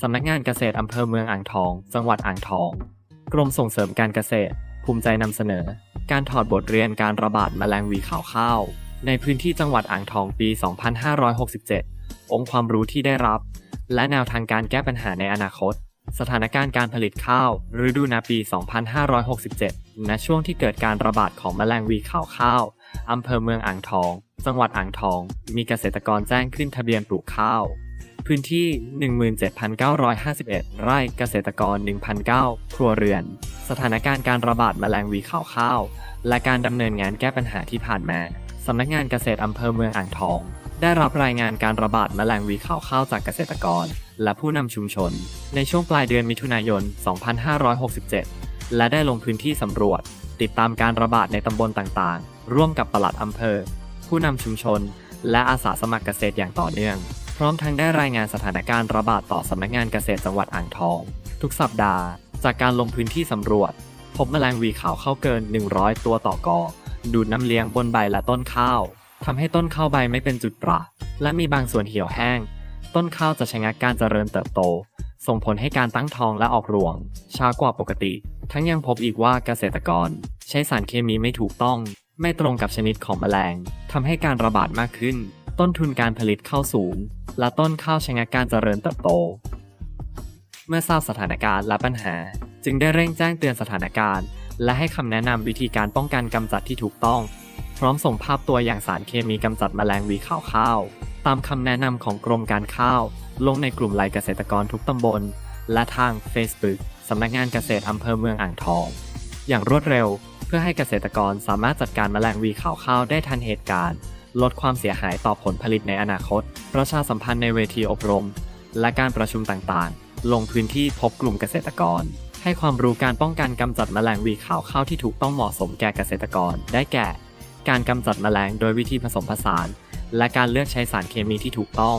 สำนักงานเกษตรอำเภอเมืองอ่างทอง จังหวัดอ่างทอง กรมส่งเสริมการเกษตร ภูมิใจนำเสนอ การถอดบทเรียนการระบาดแมลงวีขาวข้าว ในพื้นที่จังหวัดอ่างทองปี 2567 องค์ความรู้ที่ได้รับ และแนวทางการแก้ปัญหาในอนาคต สถานการณ์การผลิตข้าวฤดูนาปี 2567 ณ ช่วงที่เกิดการระบาดของแมลงวีขาวข้าวอำเภอเมืองอ่างทอง จังหวัดอ่างทอง มีเกษตรกรแจ้งขึ้นทะเบียนปลูกข้าว พื้นที่ 17,951 ไร่เกษตรกร 1,009ครัวเรือน สถานการณ์การระบาดแมลงวีขาวข้าว และการดำเนินงานแก้ปัญหาที่ผ่านมาสำนักงานเกษตรอำเภอเมืองอ่างทอง ได้รับรายงานการระบาดแมลงวีขาวข้าวจากเกษตรกร และผู้นำชุมชน ในช่วงปลายเดือนมิถุนายน 2567 และได้ลงพื้นที่สำรวจ ติดตามการระบาดในตำบลต่างๆ ร่วมกับปลัดอำเภอ ผู้นำชุมชน และอาสาสมัครเกษตรอย่างต่อเนื่อง พร้อมทั้งได้รายงานสถานการณ์ระบาดต่อสำนักงานเกษตรจังหวัดอ่างทอง ทุกสัปดาห์ จากการลงพื้นที่สำรวจ พบแมลงวีขาวเข้าเกิน 100 ตัวต่อกอ ดูดน้ำเลี้ยงบนใบและต้นข้าวทำให้ต้นข้าวใบไม่เป็นจุดประและมีบางส่วนเหี่ยวแห้ง ต้นข้าวจะชะงักการเจริญเติบโต ส่งผลให้การตั้งท้องและออกรวง ช้ากว่าปกติ ทั้งยังพบอีกว่าเกษตรกร ใช้สารเคมีไม่ถูกต้อง ไม่ตรงกับชนิดของแมลงทำให้การระบาดมากขึ้น ต้นทุนการผลิตข้าวสูง และต้นข้าวชะงักการเจริญเติบโต เมื่อทราบสถานการณ์และปัญหา จึงได้เร่งแจ้งเตือนสถานการณ์ และให้คำแนะนำวิธีการป้องกันกำจัดที่ถูกต้อง พร้อมส่งภาพตัวอย่างสารเคมีกำจัดแมลงวีขาวข้าว ตามคำแนะนำของกรมการข้าว ลงในกลุ่มไลน์เกษตรกรทุกตำบล และทาง Facebook สำนักงานเกษตรอำเภอเมืองอ่างทอง อย่างรวดเร็ว เพื่อให้เกษตรกรสามารถจัดการแมลงวีขาวข้าวได้ทันเหตุการณ์ ลดความเสียหายต่อผลผลิตในอนาคต ประชาสัมพันธ์ในเวทีอบรม และการประชุมต่างๆ ลงพื้นที่พบกลุ่มเกษตรกร ให้ความรู้การป้องกันกำจัดแมลงวีขาวข้าวที่ถูกต้องเหมาะสมแก่เกษตรกร ได้แก่ การกำจัดแมลงโดยวิธีผสมผสาน และการเลือกใช้สารเคมีที่ถูกต้อง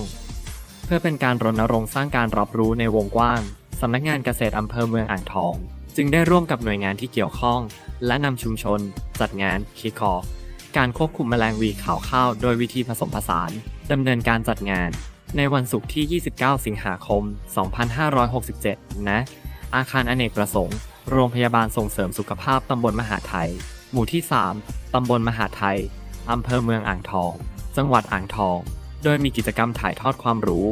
เพื่อเป็นการรณรงค์สร้างการรับรู้ในวงกว้างสำนักงานเกษตรอำเภอเมืองอ่างทอง จึงได้ร่วมกับหน่วยงานที่เกี่ยวข้อง และนำชุมชน จัดงานคิคอ การควบคุมแมลงวีขาวข้าวโดยวิธีผสมผสานดำเนินการจัดงาน ในวันศุกร์ที่ 29 สิงหาคม 2567ณอาคารอเนกประสงค์ โรงพยาบาลส่งเสริมสุขภาพตำบลมหาไทย หมู่ที่ 3 ตำบลมหาไทยอำเภอเมืองอ่างทอง จังหวัดอ่างทอง โดยมีกิจกรรมถ่ายทอดความรู้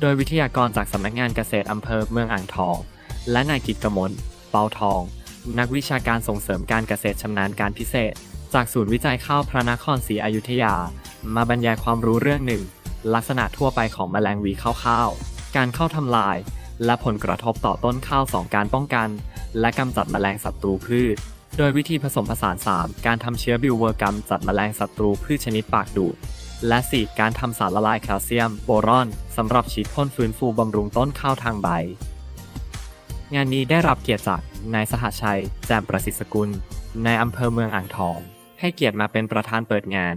โดยวิทยากรจากสำนักงานเกษตรอำเภอเมืองอ่างทอง และนายกิตกมล เปาทอง นักวิชาการส่งเสริมการเกษตรชำนาญการพิเศษ จากศูนย์วิจัยข้าวพระนครศรีอยุธยา มาบรรยายความรู้เรื่องหนึ่ง ลักษณะทั่วไปของแมลงวีข้าวๆการเข้าทำลาย และผลกระทบต่อต้นข้าวสองการป้องกัน และกำจัดแมลงศัตรูพืช โดยวิธีผสมผสาน 3 การทำเชื้อบิวเวอร์กรรมจัดแมลงศัตรูพืชชนิดปากดูดและ 4 การทำสารละลายแคลเซียม โบรอนสำหรับฉีดพ่นฟื้นฟูบำรุงต้นข้าวทางใบ งานนี้ได้รับเกียรติจากนายสหชัย แจ่มประสิทธิ์สกุล ในายอำเภอเมืองอ่างทอง ให้เกียรติมาเป็นประธานเปิดงาน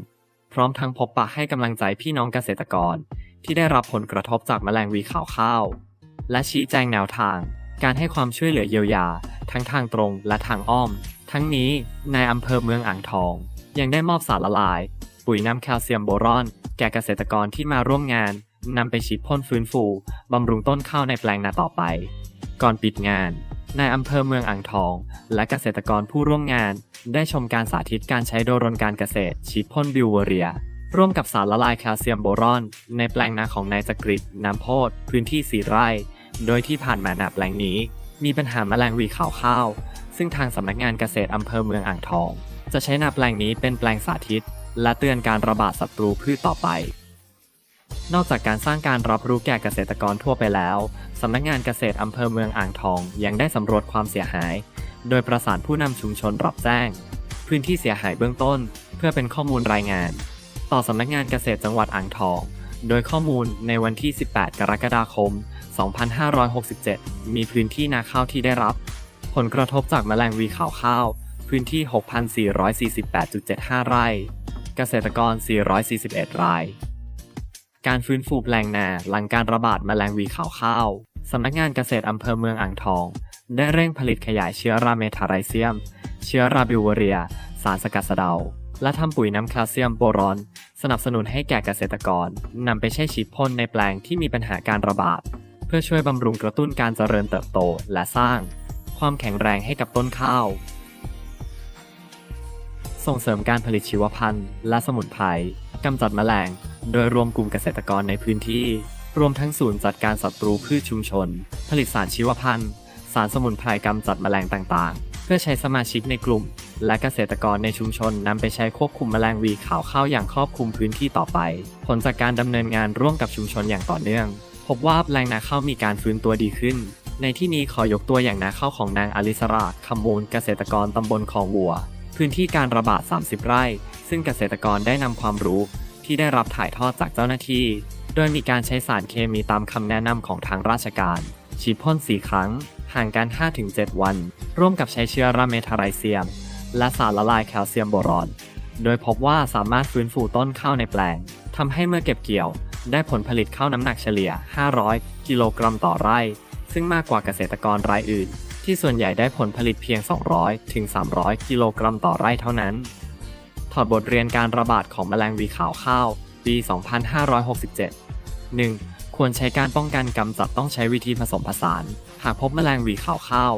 พร้อมทั้งพบปะให้กำลังใจพี่น้องเกษตรกร ที่ได้รับผลกระทบจากแมลงวีขาวข้าว และชี้แจงแนวทาง การให้ความช่วยเหลือเยียวยา ทั้งทางตรงและทางอ้อม ทั้งนี้นายอำเภอเมืองอ่างทอง ยังได้มอบสารละลาย ปุ๋ยน้ำแคลเซียมโบรอน แก่เกษตรกรที่มาร่วมงานนำไปฉีดพ่นฟื้นฟูบำรุงต้นข้าวในแปลงนาต่อไป ก่อนปิดงาน นายอำเภอเมืองอ่างทอง และเกษตรกรผู้ร่วมงาน ได้ชมการสาธิตการใช้โดรนการเกษตรฉีดพ่นบิวเวอเรีย ร่วมกับสารละลายแคลเซียมโบรอน ในแปลงนาของนายจักริดน้ำโพดพื้นที่สีไร่ โดยที่ผ่านมานาแปลงนี้ มีปัญหาแมลงวีขาวข้าว ซึ่งทางสำนักงานเกษตรอำเภอเมืองอ่างทอง จะใช้นาแปลงนี้เป็นแปลงสาธิต และเตือนการระบาดศัตรูพืชต่อไป นอกจากการสร้างการรับรู้แก่เกษตรกรทั่วไปแล้ว สำนักงานเกษตรอำเภอเมืองอ่างทอง ยังได้สำรวจความเสียหาย โดยประสานผู้นำชุมชนรับแจ้ง พื้นที่เสียหายเบื้องต้น เพื่อเป็นข้อมูลรายงาน ต่อสำนักงานเกษตรจังหวัดอ่างทอง โดยข้อมูลในวันที่ 18 กรกฎาคม 2567 มีพื้นที่นาข้าวที่ได้รับ ผลกระทบจากแมลงวีขาวข้าว พื้นที่ 6,448.75 ไร่ เกษตรกร 441 ราย การฟื้นฟูแปลงนาหลังการระบาดแมลงวีขาวข้าวสำนักงานเกษตรอำเภอเมืองอ่างทอง ได้เร่งผลิตขยายเชื้อราเมทาไรเซียม เชื้อราบิวเวเรีย สารสกัดสะเดา และทำปุ๋ยน้ำแคลเซียมโบรอน สนับสนุนให้แก่เกษตรกรนำไปใช้ฉีดพ่นในแปลงที่มีปัญหาการระบาด เพื่อช่วยบำรุงกระตุ้นการเจริญเติบโตและสร้าง ความแข็งแรงให้กับต้นข้าว ส่งเสริมการผลิตชีวพันธุ์ และสมุนไพรกำจัดแมลง โดยรวมกลุ่มเกษตรกรในพื้นที่ รวมทั้งศูนย์จัดการศัตรูพืชชุมชน ผลิตสารชีวพันธุ์ สารสมุนไพรกำจัดแมลงต่างๆ เพื่อใช้สมาชิกในกลุ่ม และเกษตรกรในชุมชนนำไปใช้ควบคุมแมลงวีขาวข้าวอย่างครอบคลุมพื้นที่ต่อไป ผลจากการดำเนินงานร่วมกับชุมชนอย่างต่อเนื่อง พบว่าแปลงนาข้าวมีการฟื้นตัวดีขึ้น ในที่นี้ขอยกตัวอย่างนาข้าวของนางอลิสราคำมูลเกษตรกรตำบลคลองวัว พื้นที่การระบาด 30 ไร่ ซึ่งเกษตรกรได้นำความรู้ ที่ได้รับถ่ายทอดจากเจ้าหน้าที่ โดยมีการใช้สารเคมีตามคำแนะนำของทางราชการ ฉีดพ่น 4 ครั้ง ห่างกัน 5-7 วัน ร่วมกับใช้เชื้อราเมทาไรเซียม และสารละลายแคลเซียมโบรอน โดยพบว่าสามารถฟื้นฟูต้นข้าวในแปลงทำให้เมื่อเก็บเกี่ยว ได้ผลผลิตข้าวน้ำหนักเฉลี่ย 500 กิโลกรัมต่อไร่ ซึ่งมากกว่าเกษตรกรรายอื่น ที่ส่วนใหญ่ได้ผลผลิตเพียง 200 ถึง 300 กิโลกรัมต่อไร่เท่านั้น ถอดบทเรียนการระบาดของแมลงวีขาวข้าว ปี 2567 1. ควรใช้การป้องกันกำจัดต้องใช้วิธีผสมผสาน หากพบแมลงวีขาวข้าว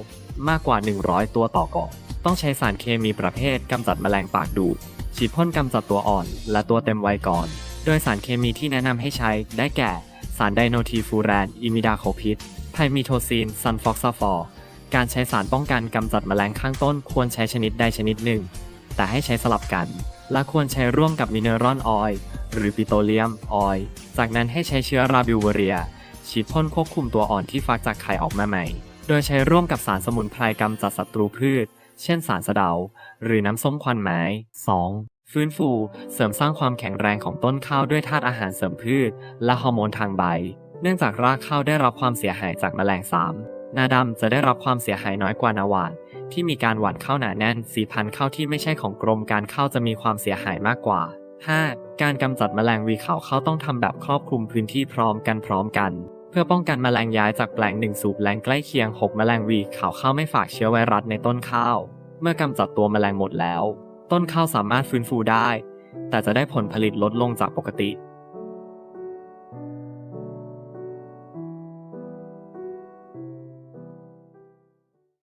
มากกว่า 100 ตัวต่อกองต้องใช้สารเคมีประเภทกำจัดแมลงปากดูดฉีดพ่นกำจัดตัวอ่อน และตัวเต็มวัยก่อน โดยสารเคมีที่แนะนำให้ใช้ได้แก่ สารไดโนทีฟูแรน อิมิดาโคพิดไพมิโทซีน ซันฟอกซาฟอร์ การใช้สารป้องกันกำจัดแมลงข้างต้นควรใช้ชนิดใดชนิดหนึ่ง แต่ให้ใช้สลับกัน และควรใช้ร่วมกับมินเนอรอนออยล์หรือปิโตรเลียมออยล์จากนั้นให้ใช้เชื้อราบิวเวเรีย ฉีดพ่นควบคุมตัวอ่อนที่ฟักจากไข่ออกมาใหม่ โดยใช้ร่วมกับสารสมุนไพรกำจัดศัตรูพืช เช่นสารสะเดา หรือน้ำส้มควันไม้ 2. ฟื้นฟู เสริมสร้างความแข็งแรงของต้นข้าวด้วยธาตุอาหารเสริมพืช และฮอร์โมนทางใบ เนื่องจากรากข้าวได้รับความเสียหายจากแมลงสาม นาดำจะได้รับความเสียหายน้อยกว่านาหวานที่มีการหว่านข้าวหนาแน่นสีพันธุ์ข้าวที่ไม่ใช่ของกรมการข้าวจะมีความเสียหายมากกว่า 5. การกำจัดแมลงวีขาวข้าวต้องทำแบบครอบคลุมพื้นที่พร้อมกันพร้อมกัน เพื่อป้องกันแมลงย้ายจากแปลงหนึ่งสู่แปลงใกล้เคียง 6 แมลงวีขาวข้าวไม่ฝากเชื้อไวรัสในต้นข้าว เมื่อกำจัดตัวแมลงหมดแล้ว ต้นข้าวสามารถฟื้นฟูได้ แต่จะได้ผลผลิตลดลงจากปกติ